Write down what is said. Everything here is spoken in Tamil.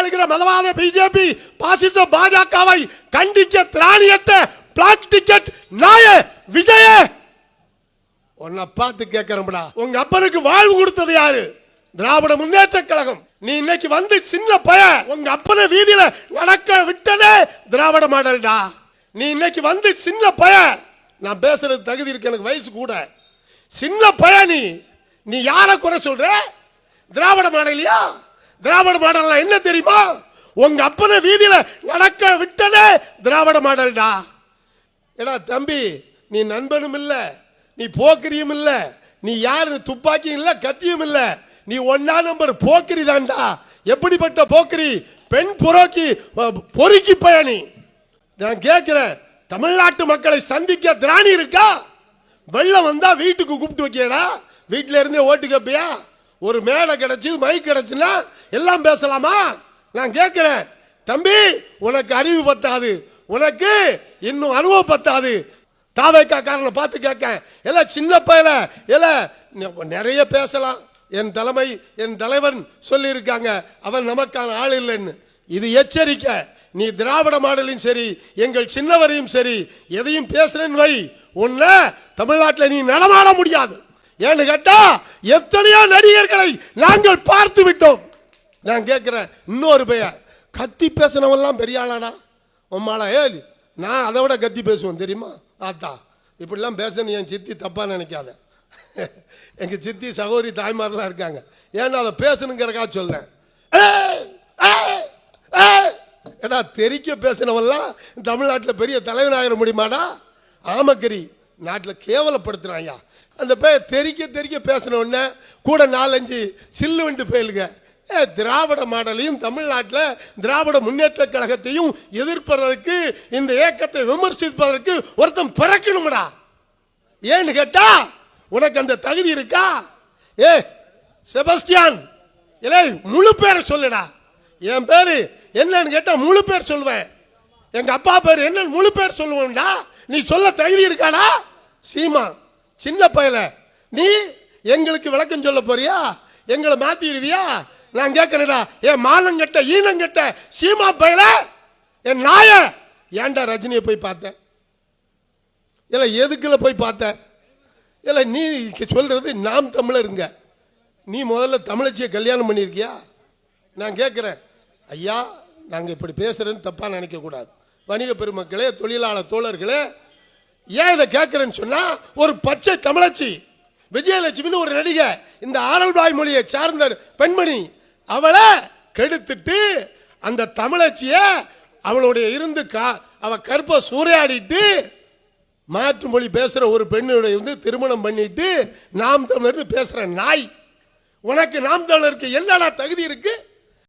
ஆளுகிற மதவாத பிஜேபி பாசிச பாஜகவை கண்டிக்க திராணியற்ற பிளாக் டிக்கெட் நாய விஜய. உன்னை பார்த்து கேட்கிறோம்டா உங்க அப்பனுக்கு வாழ்வு கொடுத்தது யாரு? திராவிட முன்னேற்ற கழகம். நீ இன்னைக்கு வந்து சின்ன பய. உங்க அப்பனை வீதியில நடக்க விட்டதே திராவிட மாடல்டா. நீ இன்னைக்கு வந்து சின்ன பய. நான் பேசுறது தகுதி இருக்கு எனக்கு வயசு கூட. சின்ன பய நீ. நீ யாரை குறை சொல்ற? திராவிட மாடலியா திராவிட மாடல் என்ன தெரியுமா? உங்க அப்பனை வீதியில நடக்க விட்டதே திராவிட மாடல்டா. எடா தம்பி நீ நண்பனும் இல்லை நீ போக்கிரியும் இல்லை நீ யாரு? துப்பாக்கியும் இல்லை கத்தியும் இல்லை. நீ ஒன்னா நம்பர் போக்கிரி தான்டா. எப்படிப்பட்ட போக்கிரி? பெண் புரோக்கி பொறுக்கி பயணி. நான் கேட்கிறேன் தமிழ்நாட்டு மக்களை சந்திக்க திராணி இருக்கா? வெள்ளம் வந்தா வீட்டுக்கு கூப்பிட்டு வைக்கடா வீட்டில இருந்தே ஓட்டு கேப்பியா? ஒரு மேடை கிடச்சி மைக் கிடைச்சுன்னா எல்லாம் பேசலாமா? நான் கேட்கிறேன். தம்பி உனக்கு அறிவு பத்தாது. உனக்கு இன்னும் அனுபவம் பத்தாது. தாவைக்கா காரனை பார்த்து கேட்க எல்லாம் சின்ன பயல எல்லாம் நிறைய பேசலாம். என் தலைமை என் தலைவன் சொல்லியிருக்காங்க. அவன் நமக்கான ஆள் இல்லைன்னு. இது எச்சரிக்கை. நீ திராவிட மாடலையும் சரி எங்கள் சின்னவரையும் சரி எதையும் பேசுறேன்னு வை. உன்னை தமிழ்நாட்டில் நீ நடமாட முடியாது. ஏன்னு கேட்டா எத்தனையோ நடிகர்களை நாங்கள் பார்த்து விட்டோம். நான் கேட்குறேன் இன்னொரு பையன் கத்தி பேசினவெல்லாம் பெரிய ஆளாடா? உம்மாளா ஏலி நான் அதை விட கத்தி பேசுவேன் தெரியுமா? ஆத்தா இப்படிலாம் பேசணும் என் சித்தி தப்பாக நினைக்காத. எங்கள் சித்தி சகோதரி தாய்மாரெலாம் இருக்காங்க. ஏன்னா அதை பேசணுங்கிறக்கா சொல்கிறேன் ஏடா தெரிக்க பேசினவெல்லாம் தமிழ்நாட்டில் பெரிய தலைவனாகிற முடியுமாடா? ஆமக்கரி. நாட்டில் கேவலப்படுத்துறாயா அந்த பே தெரிக்க தெரிக்க பேசின கூட நாலஞ்சு சில்லு வண்டு போயிலுங்க. ஏ திராவிட மாடலையும் தமிழ்நாட்டில் திராவிட முன்னேற்ற கழகத்தையும் எதிர்ப்பதற்கு இந்த இயக்கத்தை விமர்சிப்பதற்கு ஒருத்தன் பிறக்கணும்டா. ஏன்னு கேட்டா உனக்கு அந்த தகுதி இருக்கா? ஏ செபஸ்டியான் இல்லை முழு பேரை சொல்லுடா. என் பேர் என்னன்னு கேட்டால் முழு பேர் சொல்லுவேன். எங்கள் அப்பா பேர் என்னன்னு முழு பேர் சொல்லுவேன்டா நீ சொல்ல தகுதி இருக்காடா? சீமா சின்ன பயல. நீ எங்களுக்கு விளக்கம் சொல்ல போறியா? எங்களை மாத்திடுவியா? நான் கேட்கிறேன்டா என் மானங்கட்ட ஈனங்கட்ட சீமா பயல? என் நாய? ஏன்டா ரஜினியை போய் பார்த்தேன் இல்லை எதுக்குள்ள போய் பார்த்த? இல்லை நீ சொல்றது நாம் தமிழருங்க. நீ முதல்ல தமிழச்சியை கல்யாணம் பண்ணியிருக்கியா? நான் கேட்குறேன் ஐயா நாங்கள் இப்படி பேசுகிறேன்னு தப்பாக நினைக்கக்கூடாது. வணிக பெருமக்களே தொழிலாளர் தோழர்களே ஏன் இதை கேட்குறேன்னு சொன்னால் ஒரு பச்சை தமிழச்சி விஜயலட்சுமின்னு ஒரு நடிகை இந்த ஆரல்பாய் மொழியை சார்ந்த பெண்மணி அவளை கெடுத்துட்டு அந்த தமிழச்சியை அவளுடைய இருந்து கா அவ கற்பை சூறையாடிட்டு மாற்று மொழி பேசுகிற ஒரு பெண்ணுடைய வந்து திருமணம் பண்ணிட்டு நாம் தமிழர்னு பேசுகிற நாய். உனக்கு நாம் தமிழருக்கு என்னடா தகுதி இருக்குது